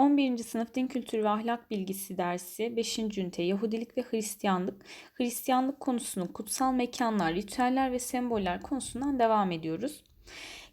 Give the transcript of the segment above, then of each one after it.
11. sınıf din kültürü ve ahlak bilgisi dersi 5. ünite Yahudilik ve Hristiyanlık. Hristiyanlık konusunun kutsal mekanlar, ritüeller ve semboller konusundan devam ediyoruz.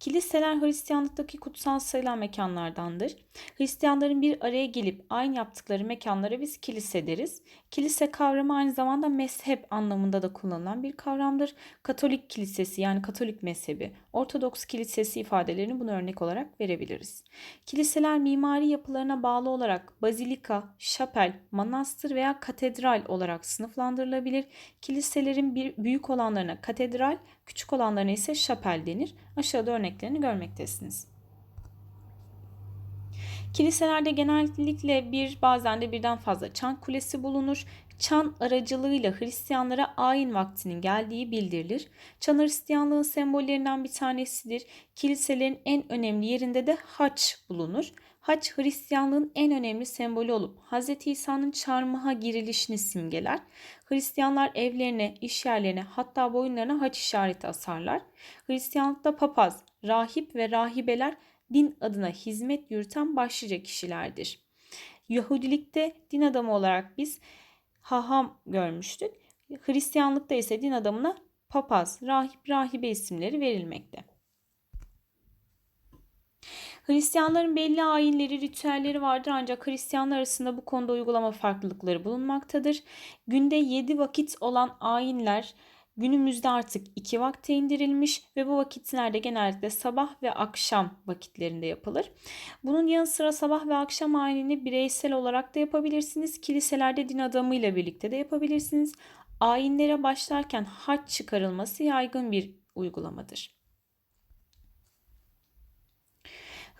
Kiliseler Hristiyanlıktaki kutsal sayılan mekanlardandır. Hristiyanların bir araya gelip aynı yaptıkları mekanlara biz kilise deriz. Kilise kavramı aynı zamanda mezhep anlamında da kullanılan bir kavramdır. Katolik kilisesi yani Katolik mezhebi, Ortodoks kilisesi ifadelerini bunu örnek olarak verebiliriz. Kiliseler mimari yapılarına bağlı olarak bazilika, şapel, manastır veya katedral olarak sınıflandırılabilir. Kiliselerin bir büyük olanlarına katedral, küçük olanlarına ise şapel denir. Aşağıda örneklerini görmektesiniz. Kiliselerde genellikle bir bazen de birden fazla çan kulesi bulunur. Çan aracılığıyla Hristiyanlara ayin vaktinin geldiği bildirilir. Çan Hristiyanlığın sembollerinden bir tanesidir. Kiliselerin en önemli yerinde de haç bulunur. Haç Hristiyanlığın en önemli sembolü olup Hz. İsa'nın çarmıha girilişini simgeler. Hristiyanlar evlerine, iş yerlerine hatta boyunlarına haç işareti asarlar. Hristiyanlıkta papaz, rahip ve rahibeler din adına hizmet yürüten başlıca kişilerdir. Yahudilikte din adamı olarak biz haham görmüştük. Hristiyanlıkta ise din adamına papaz, rahip, rahibe isimleri verilmekte. Hristiyanların belli ayinleri, ritüelleri vardır ancak Hristiyanlar arasında bu konuda uygulama farklılıkları bulunmaktadır. Günde 7 vakit olan ayinler günümüzde artık iki vakte indirilmiş ve bu vakitlerde genellikle sabah ve akşam vakitlerinde yapılır. Bunun yanı sıra sabah ve akşam ayinini bireysel olarak da yapabilirsiniz. Kiliselerde din adamıyla birlikte de yapabilirsiniz. Ayinlere başlarken haç çıkarılması yaygın bir uygulamadır.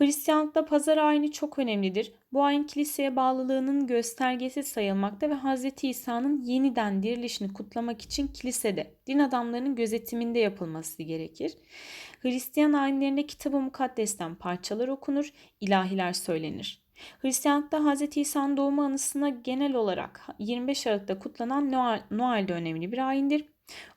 Hristiyanlıkta pazar ayini çok önemlidir. Bu ayın kiliseye bağlılığının göstergesi sayılmakta ve Hz. İsa'nın yeniden dirilişini kutlamak için kilisede din adamlarının gözetiminde yapılması gerekir. Hristiyan ayinlerinde kitabı mukaddesten parçalar okunur, ilahiler söylenir. Hristiyanlıkta Hz. İsa'nın doğumu anısına genel olarak 25 Aralık'ta kutlanan Noel, Noel de önemli bir ayindir.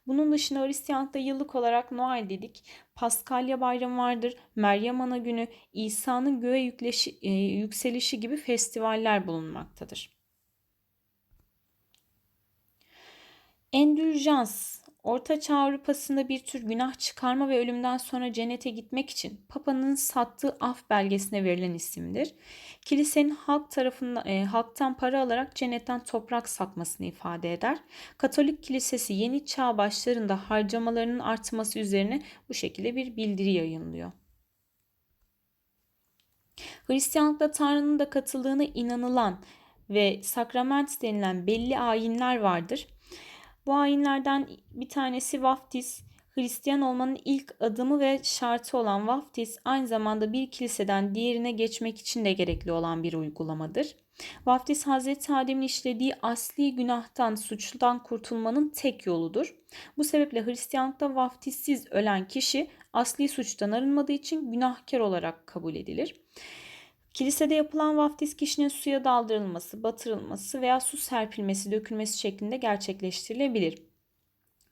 Bunun dışında Hristiyanlıkta yıllık olarak Noel dedik. Paskalya bayramı vardır. Meryem Ana günü, İsa'nın göğe yükleşi, e, yükselişi gibi festivaller bulunmaktadır. Endüljans Orta Çağ Avrupa'sında bir tür günah çıkarma ve ölümden sonra cennete gitmek için Papa'nın sattığı af belgesine verilen isimdir. Kilisenin halk tarafından e, halktan para alarak cennetten toprak satmasını ifade eder. Katolik Kilisesi yeni çağ başlarında harcamalarının artması üzerine bu şekilde bir bildiri yayınlıyor. Hristiyanlıkta Tanrı'nın da katıldığına inanılan ve sakrament denilen belli ayinler vardır. Bu ayinlerden bir tanesi vaftiz. Hristiyan olmanın ilk adımı ve şartı olan vaftiz aynı zamanda bir kiliseden diğerine geçmek için de gerekli olan bir uygulamadır. Vaftiz Hazreti Adem'in işlediği asli günahtan, suçludan kurtulmanın tek yoludur. Bu sebeple Hristiyanlıkta vaftizsiz ölen kişi asli suçtan arınmadığı için günahkar olarak kabul edilir. Kilisede yapılan vaftiz kişinin suya daldırılması, batırılması veya su serpilmesi, dökülmesi şeklinde gerçekleştirilebilir.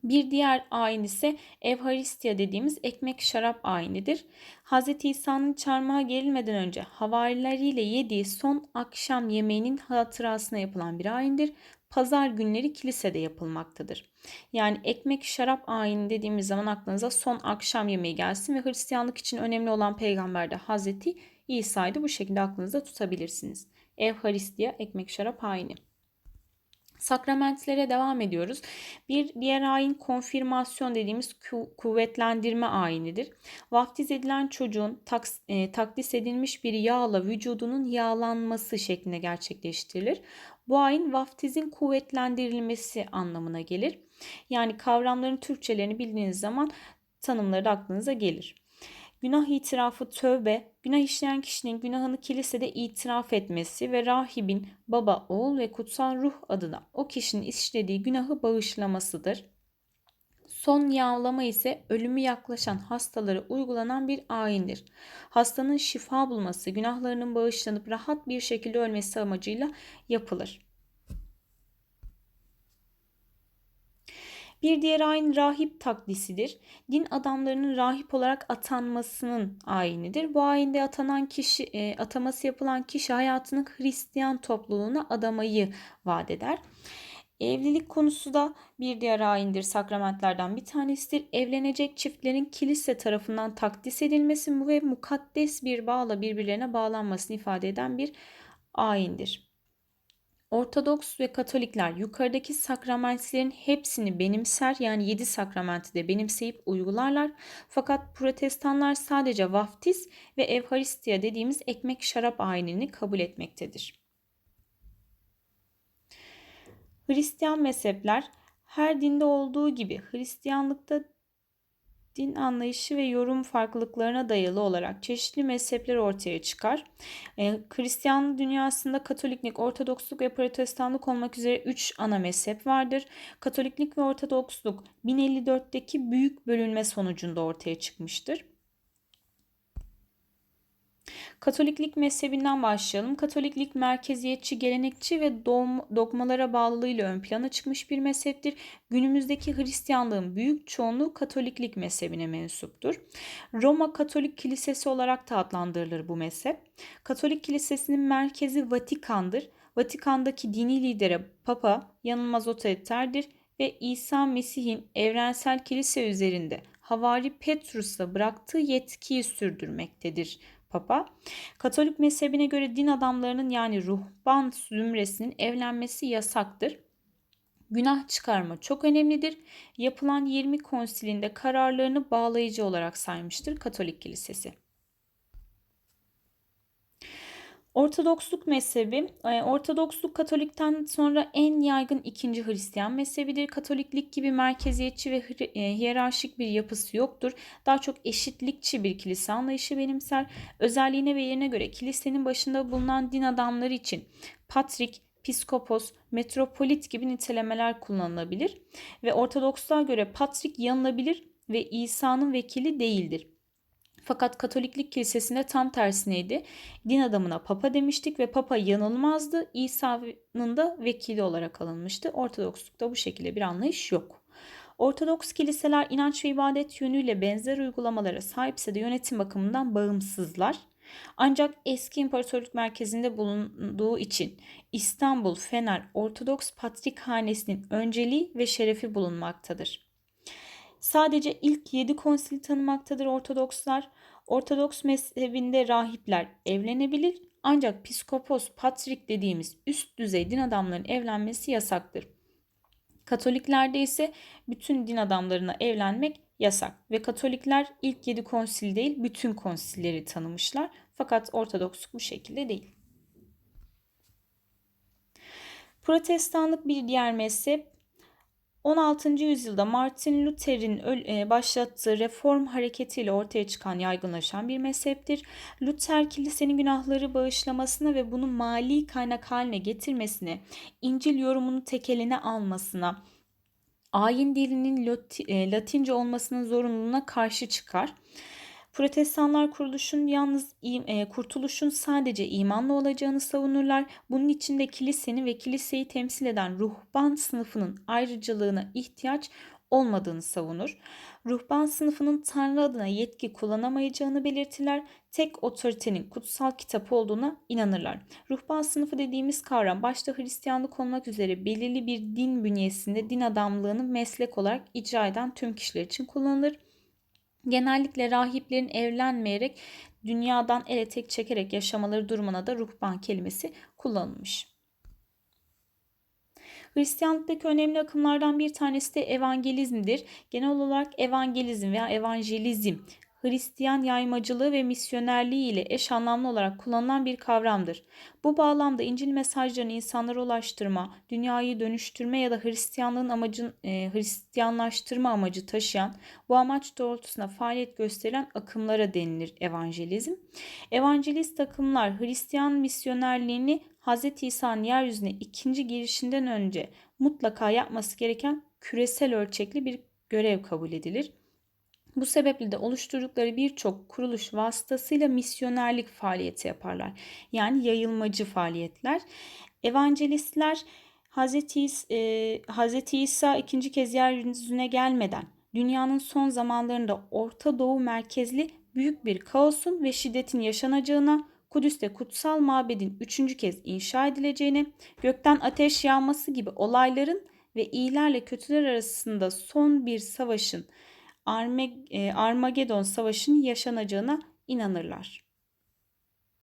Bir diğer ayin ise Evharistiya dediğimiz ekmek şarap ayinidir. Hz. İsa'nın çarmıha gerilmeden önce havarileriyle yediği son akşam yemeğinin hatırasına yapılan bir ayindir. Pazar günleri kilisede yapılmaktadır. Yani ekmek şarap ayini dediğimiz zaman aklınıza son akşam yemeği gelsin ve Hristiyanlık için önemli olan peygamber de Hazreti İsa'ydı. Bu şekilde aklınızda tutabilirsiniz. Evharistiya, ekmek şarap ayini. Sakramentlere devam ediyoruz. Bir diğer ayin konfirmasyon dediğimiz kuvvetlendirme ayinidir. Vaftiz edilen çocuğun taks, e, takdis edilmiş bir yağla vücudunun yağlanması şeklinde gerçekleştirilir. Bu ayin vaftizin kuvvetlendirilmesi anlamına gelir. Yani kavramların Türkçelerini bildiğiniz zaman tanımları da aklınıza gelir. Günah itirafı tövbe, günah işleyen kişinin günahını kilisede itiraf etmesi ve rahibin baba, oğul ve kutsal ruh adına o kişinin işlediği günahı bağışlamasıdır. Son yağlama ise ölümü yaklaşan hastalara uygulanan bir ayindir. Hastanın şifa bulması, günahlarının bağışlanıp rahat bir şekilde ölmesi amacıyla yapılır. Bir diğer ayin rahip taklisidir. Din adamlarının rahip olarak atanmasının ayinidir. Bu ayinde atanan kişi, e, ataması yapılan kişi hayatının Hristiyan topluluğuna adamayı vaat eder. Evlilik konusu da bir diğer ayindir, sakramentlerden bir tanesidir. Evlenecek çiftlerin kilise tarafından takdis edilmesi ve mukaddes bir bağla birbirlerine bağlanmasını ifade eden bir ayindir. Ortodoks ve Katolikler yukarıdaki sakramentlerin hepsini benimser yani yedi sakramenti de benimseyip uygularlar. Fakat protestanlar sadece vaftiz ve evharistiya dediğimiz ekmek şarap ayinini kabul etmektedir. Hristiyan mezhepler her dinde olduğu gibi Hristiyanlıkta din anlayışı ve yorum farklılıklarına dayalı olarak çeşitli mezhepler ortaya çıkar. E, Hristiyan dünyasında Katoliklik, Ortodoksluk ve Protestanlık olmak üzere 3 ana mezhep vardır. Katoliklik ve Ortodoksluk 1054'teki büyük bölünme sonucunda ortaya çıkmıştır. Katoliklik mezhebinden başlayalım. Katoliklik merkeziyetçi, gelenekçi ve dogmalara bağlılığıyla ön plana çıkmış bir mezheptir. Günümüzdeki Hristiyanlığın büyük çoğunluğu Katoliklik mezhebine mensuptur. Roma Katolik Kilisesi olarak da adlandırılır bu mezhep. Katolik Kilisesi'nin merkezi Vatikan'dır. Vatikan'daki dini lidere Papa yanılmaz otoriterdir ve İsa Mesih'in evrensel kilise üzerinde Havari Petrus'a bıraktığı yetkiyi sürdürmektedir Papa. Katolik mezhebine göre din adamlarının yani ruhban zümresinin evlenmesi yasaktır. Günah çıkarma çok önemlidir. Yapılan 20 konsilinde kararlarını bağlayıcı olarak saymıştır Katolik Kilisesi. Ortodoksluk mezhebi, e, Ortodoksluk Katolik'ten sonra en yaygın ikinci Hristiyan mezhebidir. Katoliklik gibi merkeziyetçi ve e, hiyerarşik bir yapısı yoktur. Daha çok eşitlikçi bir kilise anlayışı benimser. Özelliğine ve yerine göre kilisenin başında bulunan din adamları için patrik, piskopos, metropolit gibi nitelemeler kullanılabilir ve Ortodoksluğa göre patrik yanılabilir ve İsa'nın vekili değildir. Fakat Katoliklik kilisesinde tam tersineydi. Din adamına papa demiştik ve papa yanılmazdı. İsa'nın da vekili olarak alınmıştı. Ortodokslukta bu şekilde bir anlayış yok. Ortodoks kiliseler inanç ve ibadet yönüyle benzer uygulamalara sahipse de yönetim bakımından bağımsızlar. Ancak eski imparatorluk merkezinde bulunduğu için İstanbul Fener Ortodoks Patrikhanesi'nin önceliği ve şerefi bulunmaktadır. Sadece ilk yedi konsili tanımaktadır Ortodokslar. Ortodoks mezhebinde rahipler evlenebilir ancak piskopos, patrik dediğimiz üst düzey din adamlarının evlenmesi yasaktır. Katoliklerde ise bütün din adamlarına evlenmek yasak ve Katolikler ilk yedi konsil değil bütün konsilleri tanımışlar. Fakat Ortodoksluk bu şekilde değil. Protestanlık bir diğer mezhep 16. yüzyılda Martin Luther'in e, başlattığı reform hareketiyle ortaya çıkan yaygınlaşan bir mezheptir. Luther kilisenin günahları bağışlamasına ve bunu mali kaynak haline getirmesine, İncil yorumunu tekeline almasına, ayin dilinin e, Latince olmasının zorunluluğuna karşı çıkar. Protestanlar kuruluşun yalnız e, kurtuluşun sadece imanla olacağını savunurlar. Bunun için de kilisenin ve kiliseyi temsil eden ruhban sınıfının ayrıcalığına ihtiyaç olmadığını savunur. Ruhban sınıfının Tanrı adına yetki kullanamayacağını belirtirler. Tek otoritenin kutsal kitap olduğuna inanırlar. Ruhban sınıfı dediğimiz kavram başta Hristiyanlık olmak üzere belirli bir din bünyesinde din adamlığını meslek olarak icra eden tüm kişiler için kullanılır. Genellikle rahiplerin evlenmeyerek dünyadan ele tek çekerek yaşamaları durumuna da ruhban kelimesi kullanılmış. Hristiyanlıktaki önemli akımlardan bir tanesi de evangelizmdir. Genel olarak evangelizm veya evangelizm Hristiyan yaymacılığı ve misyonerliği ile eş anlamlı olarak kullanılan bir kavramdır. Bu bağlamda İncil mesajlarını insanlara ulaştırma, dünyayı dönüştürme ya da Hristiyanlığın amacın e, Hristiyanlaştırma amacı taşıyan, bu amaç doğrultusunda faaliyet gösteren akımlara denilir evangelizm. Evangelist akımlar Hristiyan misyonerliğini Hz. İsa'nın yeryüzüne ikinci girişinden önce mutlaka yapması gereken küresel ölçekli bir görev kabul edilir. Bu sebeple de oluşturdukları birçok kuruluş vasıtasıyla misyonerlik faaliyeti yaparlar. Yani yayılmacı faaliyetler. Evangelistler Hazreti, İs- e, Hazreti İsa ikinci kez yeryüzüne gelmeden dünyanın son zamanlarında Orta Doğu merkezli büyük bir kaosun ve şiddetin yaşanacağına, Kudüs'te kutsal mabedin üçüncü kez inşa edileceğine, gökten ateş yağması gibi olayların ve iyilerle kötüler arasında son bir savaşın E, Armagedon Savaşı'nın yaşanacağına inanırlar.